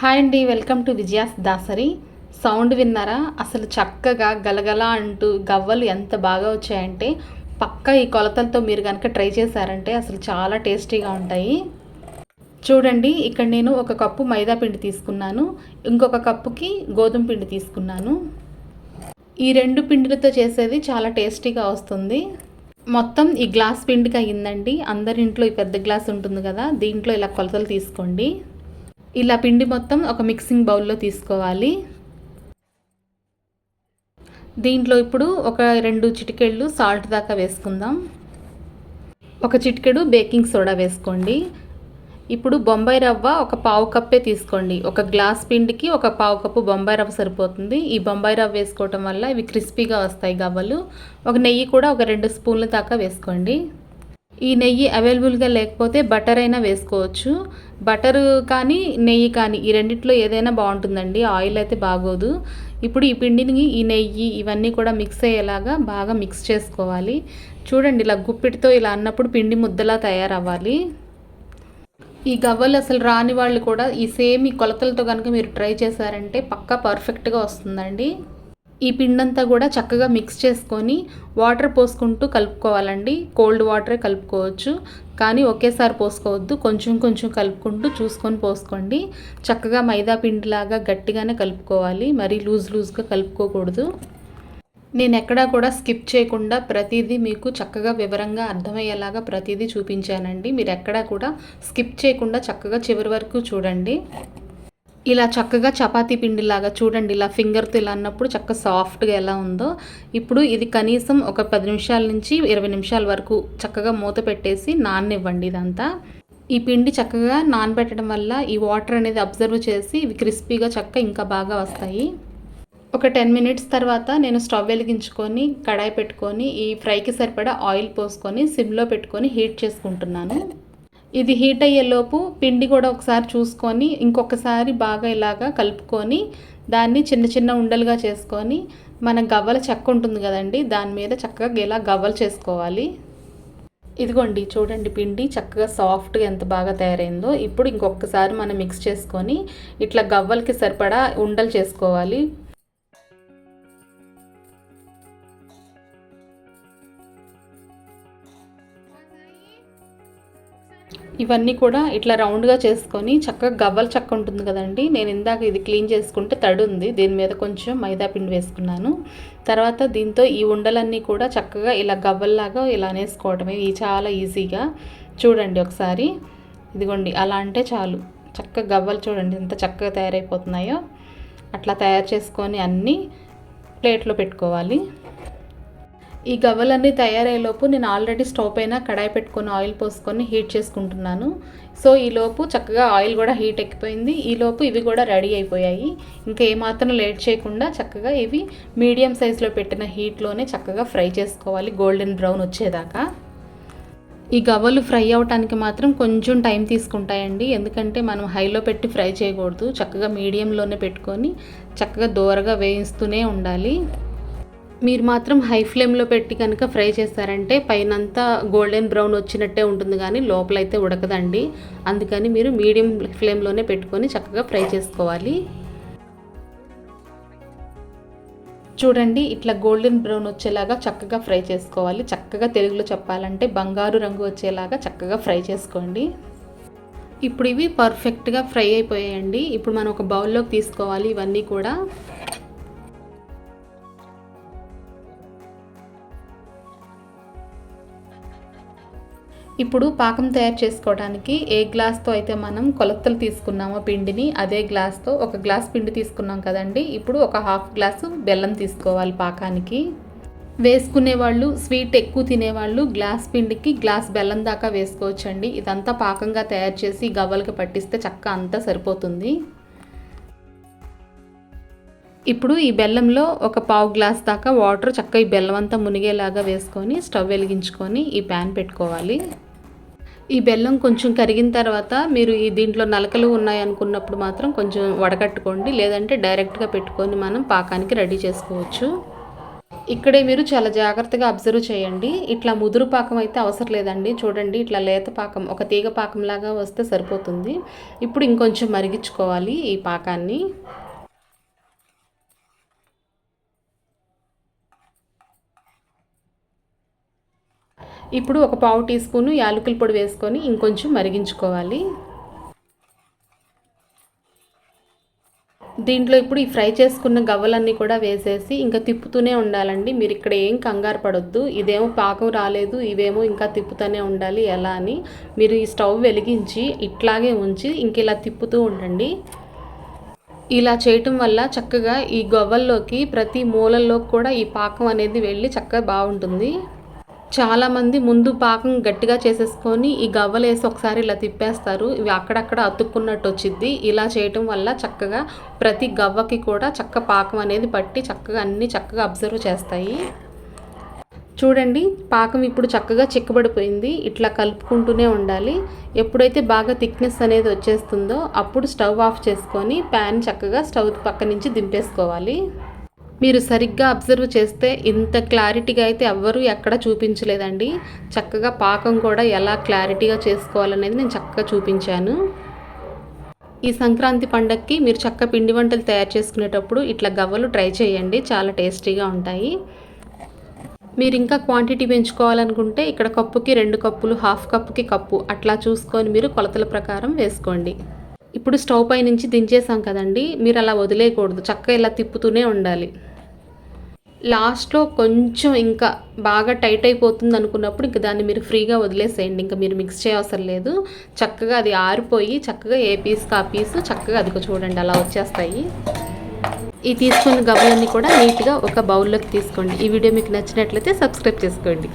Hi అండి welcome to Vijayas Dasari. Sound విన్నారా? అసలు చక్కగా గలగల అంటూ గవ్వలు ఎంత బాగా వచ్చాయంటే పక్క ఈ కొలతలతో మీరు కనుక ట్రై చేశారంటే అసలు చాలా టేస్టీగా ఉంటాయి. చూడండి ఇక్కడ నేను ఒక కప్పు మైదా పిండి తీసుకున్నాను. ఇంకొక కప్పుకి గోధుమ పిండి తీసుకున్నాను. ఈ రెండు పిండిలతో చేసేది చాలా టేస్టీగా వస్తుంది. మొత్తం ఈ గ్లాస్ పిండికి అయ్యిందండి. అందరి ఇంట్లో ఈ పెద్ద గ్లాస్ ఉంటుంది కదా దీంట్లో ఇలా కొలతలు తీసుకోండి. ఇలా పిండి మొత్తం ఒక మిక్సింగ్ బౌల్లో తీసుకోవాలి. దీంట్లో ఇప్పుడు ఒక రెండు చిటికెళ్ళు సాల్ట్ దాకా వేసుకుందాం. ఒక చిటికెడు బేకింగ్ సోడా వేసుకోండి. ఇప్పుడు బొంబాయి రవ్వ ఒక పావు కప్పే తీసుకోండి. ఒక గ్లాస్ పిండికి ఒక పావు కప్పు బొంబాయి రవ్వ సరిపోతుంది. ఈ బొంబాయి రవ్వ వేసుకోవటం వల్ల ఇవి క్రిస్పీగా వస్తాయి గవ్వలు. ఒక నెయ్యి కూడా ఒక రెండు స్పూన్ల దాకా వేసుకోండి. ఈ నెయ్యి అవైలబుల్గా లేకపోతే బటర్ అయినా వేసుకోవచ్చు. బటర్ కానీ నెయ్యి కానీ ఈ రెండిట్లో ఏదైనా బాగుంటుందండి. ఆయిల్ అయితే బాగోదు. ఇప్పుడు ఈ పిండిని ఈ నెయ్యి ఇవన్నీ కూడా మిక్స్ అయ్యేలాగా బాగా మిక్స్ చేసుకోవాలి. చూడండి ఇలా గుప్పిటితో ఇలా అన్నప్పుడు పిండి ముద్దలా తయారవ్వాలి. ఈ గవ్వలు అసలు రాని వాళ్ళు కూడా ఈ సేమ్ ఈ కొలతలతో కనుక మీరు ట్రై చేశారంటే పక్కా పర్ఫెక్ట్గా వస్తుందండి. ఈ పిండంతా కూడా చక్కగా మిక్స్ చేసుకొని వాటర్ పోసుకుంటూ కలుపుకోవాలండి. కోల్డ్ వాటరే కలుపుకోవచ్చు. కానీ ఒకేసారి పోసుకోవద్దు. కొంచెం కొంచెం కలుపుకుంటూ చూసుకొని పోసుకోండి. చక్కగా మైదా పిండిలాగా గట్టిగానే కలుపుకోవాలి. మరీ లూజ్ లూజ్గా కలుపుకోకూడదు. నేను ఎక్కడా కూడా స్కిప్ చేయకుండా ప్రతిదీ మీకు చక్కగా వివరంగా అర్థమయ్యేలాగా ప్రతిదీ చూపించానండి. మీరు ఎక్కడా కూడా స్కిప్ చేయకుండా చక్కగా చివరి వరకు చూడండి. ఇలా చక్కగా చపాతీ పిండిలాగా చూడండి ఇలా ఫింగర్తో ఇలా అన్నప్పుడు చక్కగా సాఫ్ట్గా ఎలా ఉందో. ఇప్పుడు ఇది కనీసం ఒక పది నిమిషాల నుంచి ఇరవై నిమిషాల వరకు చక్కగా మూత పెట్టేసి నాననివ్వండి ఇదంతా. ఈ పిండి చక్కగా నానబెట్టడం వల్ల ఈ వాటర్ అనేది అబ్జర్వ్ చేసి ఇవి క్రిస్పీగా చక్కగా ఇంకా బాగా వస్తాయి. ఒక టెన్ మినిట్స్ తర్వాత నేను స్టవ్ వెలిగించుకొని కడాయి పెట్టుకొని ఈ ఫ్రైకి సరిపడా ఆయిల్ పోసుకొని సిమ్లో పెట్టుకొని హీట్ చేసుకుంటున్నాను. ఇది హీట్ అయ్యేలోపు పిండి కూడా ఒకసారి చూసుకొని ఇంకొకసారి బాగా ఇలాగా కలుపుకొని దాన్ని చిన్న చిన్న ఉండలుగా చేసుకొని మన గవ్వల చెక్క ఉంటుంది కదండి దాని మీద చక్కగా ఇలా గవ్వలు చేసుకోవాలి. ఇదిగోండి చూడండి పిండి చక్కగా సాఫ్ట్గా ఎంత బాగా తయారైందో. ఇప్పుడు ఇంకొకసారి మనం మిక్స్ చేసుకొని ఇట్లా గవ్వలకి సరిపడా ఉండలు చేసుకోవాలి. ఇవన్నీ కూడా ఇట్లా రౌండ్గా చేసుకొని చక్కగా గవ్వల చక్క ఉంటుంది కదండి. నేను ఇందాక ఇది క్లీన్ చేసుకుంటే తడి ఉంది. దీని మీద కొంచెం మైదా పిండి వేసుకున్నాను. తర్వాత దీంతో ఈ ఉండలన్నీ కూడా చక్కగా ఇలా గవ్వల్లాగా ఇలా అనేసుకోవటమే. ఇది చాలా ఈజీగా చూడండి ఒకసారి. ఇదిగోండి అలా అంటే చాలు. చక్కగా గవ్వలు చూడండి ఎంత చక్కగా తయారైపోతున్నాయో. అట్లా తయారు చేసుకొని అన్నీ ప్లేట్లో పెట్టుకోవాలి. ఈ గవ్వలన్నీ తయారయ్యేలోపు నేను ఆల్రెడీ స్టవ్ పైన కడాయి పెట్టుకొని ఆయిల్ పోసుకొని హీట్ చేసుకుంటున్నాను. సో ఈలోపు చక్కగా ఆయిల్ కూడా హీట్ ఎక్కిపోయింది. ఈలోపు ఇవి కూడా రెడీ అయిపోయాయి. ఇంకా ఏమాత్రం లేట్ చేయకుండా చక్కగా ఇవి మీడియం సైజులో పెట్టిన హీట్లోనే చక్కగా ఫ్రై చేసుకోవాలి. గోల్డెన్ బ్రౌన్ వచ్చేదాకా. ఈ గవ్వలు ఫ్రై అవటానికి మాత్రం కొంచెం టైం తీసుకుంటాయండి. ఎందుకంటే మనం హైలో పెట్టి ఫ్రై చేయకూడదు. చక్కగా మీడియంలోనే పెట్టుకొని చక్కగా దూరగా వేయిస్తూనే ఉండాలి. మీరు మాత్రం హై ఫ్లేమ్లో పెట్టి కనుక ఫ్రై చేస్తారంటే పైనంతా గోల్డెన్ బ్రౌన్ వచ్చినట్టే ఉంటుంది కానీ లోపలైతే ఉడకదండి. అందుకని మీరు మీడియం ఫ్లేమ్లోనే పెట్టుకొని చక్కగా ఫ్రై చేసుకోవాలి. చూడండి ఇట్లా గోల్డెన్ బ్రౌన్ వచ్చేలాగా చక్కగా ఫ్రై చేసుకోవాలి. చక్కగా తెలుగులో చెప్పాలంటే బంగారు రంగు వచ్చేలాగా చక్కగా ఫ్రై చేసుకోండి. ఇప్పుడు ఇవి పర్ఫెక్ట్గా ఫ్రై అయిపోయాయండి. ఇప్పుడు మనం ఒక బౌల్లోకి తీసుకోవాలి ఇవన్నీ కూడా. ఇప్పుడు పాకం తయారు చేసుకోవడానికి ఏ గ్లాస్తో అయితే మనం కొలతలు తీసుకున్నామో పిండిని అదే గ్లాస్తో ఒక గ్లాస్ పిండి తీసుకున్నాం కదండి. ఇప్పుడు ఒక హాఫ్ గ్లాసు బెల్లం తీసుకోవాలి పాకానికి. వేసుకునే వాళ్ళు స్వీట్ ఎక్కువ తినేవాళ్ళు గ్లాస్ పిండికి గ్లాస్ బెల్లం దాకా వేసుకోవచ్చండి. ఇదంతా పాకంగా తయారు చేసి గవ్వలకి పట్టిస్తే చక్క అంతా సరిపోతుంది. ఇప్పుడు ఈ బెల్లంలో ఒక పావు గ్లాస్ దాకా వాటర్ చక్క ఈ బెల్లం అంతా మునిగేలాగా వేసుకొని స్టవ్ వెలిగించుకొని ఈ ప్యాన్ పెట్టుకోవాలి. ఈ బెల్లం కొంచెం కరిగిన తర్వాత మీరు ఈ దీంట్లో నలకలు ఉన్నాయి అనుకున్నప్పుడు మాత్రం కొంచెం వడకట్టుకోండి లేదంటే డైరెక్ట్గా పెట్టుకొని మనం పాకానికి రెడీ చేసుకోవచ్చు. ఇక్కడే మీరు చాలా జాగ్రత్తగా అబ్జర్వ్ చేయండి. ఇట్లా ముదురు పాకం అయితే అవసరం లేదండి. చూడండి ఇట్లా లేత పాకం ఒక తీగ పాకం లాగా వస్తే సరిపోతుంది. ఇప్పుడు ఇంకొంచెం మరిగించుకోవాలి ఈ పాకాన్ని. ఇప్పుడు ఒక పావు టీ స్పూను యాలకుల పొడి వేసుకొని ఇంకొంచెం మరిగించుకోవాలి. దీంట్లో ఇప్పుడు ఈ ఫ్రై చేసుకున్న గవ్వలన్నీ కూడా వేసేసి ఇంకా తిప్పుతూనే ఉండాలండి. మీరు ఇక్కడ ఏం కంగారు పడొద్దు. ఇదేమో పాకం రాలేదు ఇవేమో ఇంకా తిప్పుతూనే ఉండాలి. ఎలా అని మీరు ఈ స్టవ్ వెలిగించి ఇట్లాగే ఉంచి ఇంక ఇలా తిప్పుతూ ఉండండి. ఇలా చేయటం వల్ల చక్కగా ఈ గవ్వల్లోకి ప్రతి మూలల్లోకి కూడా ఈ పాకం అనేది వెళ్ళి చక్కగా బాగుంటుంది. చాలామంది ముందు పాకం గట్టిగా చేసేసుకొని ఈ గవ్వలు వేసి ఒకసారి ఇలా తిప్పేస్తారు. ఇవి అక్కడక్కడ అతుక్కున్నట్టు వచ్చింది ఇలా చేయటం వల్ల చక్కగా ప్రతి గవ్వకి కూడా చక్క పాకం అనేది పట్టి చక్కగా అన్నీ చక్కగా అబ్జర్వ్ చేస్తాయి. చూడండి పాకం ఇప్పుడు చక్కగా చిక్కబడిపోయింది. ఇట్లా కలుపుకుంటూనే ఉండాలి. ఎప్పుడైతే బాగా థిక్నెస్ అనేది వచ్చేస్తుందో అప్పుడు స్టవ్ ఆఫ్ చేసుకొని ప్యాన్ చక్కగా స్టవ్ పక్క నుంచి దింపేసుకోవాలి. మీరు సరిగ్గా అబ్జర్వ్ చేస్తే ఇంత క్లారిటీగా అయితే ఎవ్వరూ ఎక్కడ చూపించలేదండి. చక్కగా పాకం కూడా ఎలా క్లారిటీగా చేసుకోవాలనేది నేను చక్కగా చూపించాను. ఈ సంక్రాంతి పండగకి మీరు చక్క పిండి వంటలు తయారు చేసుకునేటప్పుడు ఇట్లా గవ్వలు ట్రై చేయండి. చాలా టేస్టీగా ఉంటాయి. మీరు ఇంకా క్వాంటిటీ పెంచుకోవాలనుకుంటే ఇక్కడ కప్పుకి రెండు కప్పులు హాఫ్ కప్పుకి కప్పు. అట్లా చూసుకొని మీరు కొలతల ప్రకారం వేసుకోండి. ఇప్పుడు స్టవ్ పై నుంచి దించేసాం కదండి. మీరు అలా వదిలేయకూడదు. చక్కగా ఇలా తిప్పుతూనే ఉండాలి. లాస్ట్లో కొంచెం ఇంకా బాగా టైట్ అయిపోతుంది అనుకున్నప్పుడు ఇంకా దాన్ని మీరు ఫ్రీగా వదిలేసేయండి. ఇంకా మీరు మిక్స్ చేయవసరం లేదు. చక్కగా అది ఆరిపోయి చక్కగా ఏ పీస్ కా పీస్ చక్కగా అది చూడండి అలా వచ్చేస్తాయి. ఈ తీసుకున్న గవ్వలన్నీ కూడా నీట్గా ఒక బౌల్లోకి తీసుకోండి. ఈ వీడియో మీకు నచ్చినట్లయితే సబ్స్క్రైబ్ చేసుకోండి.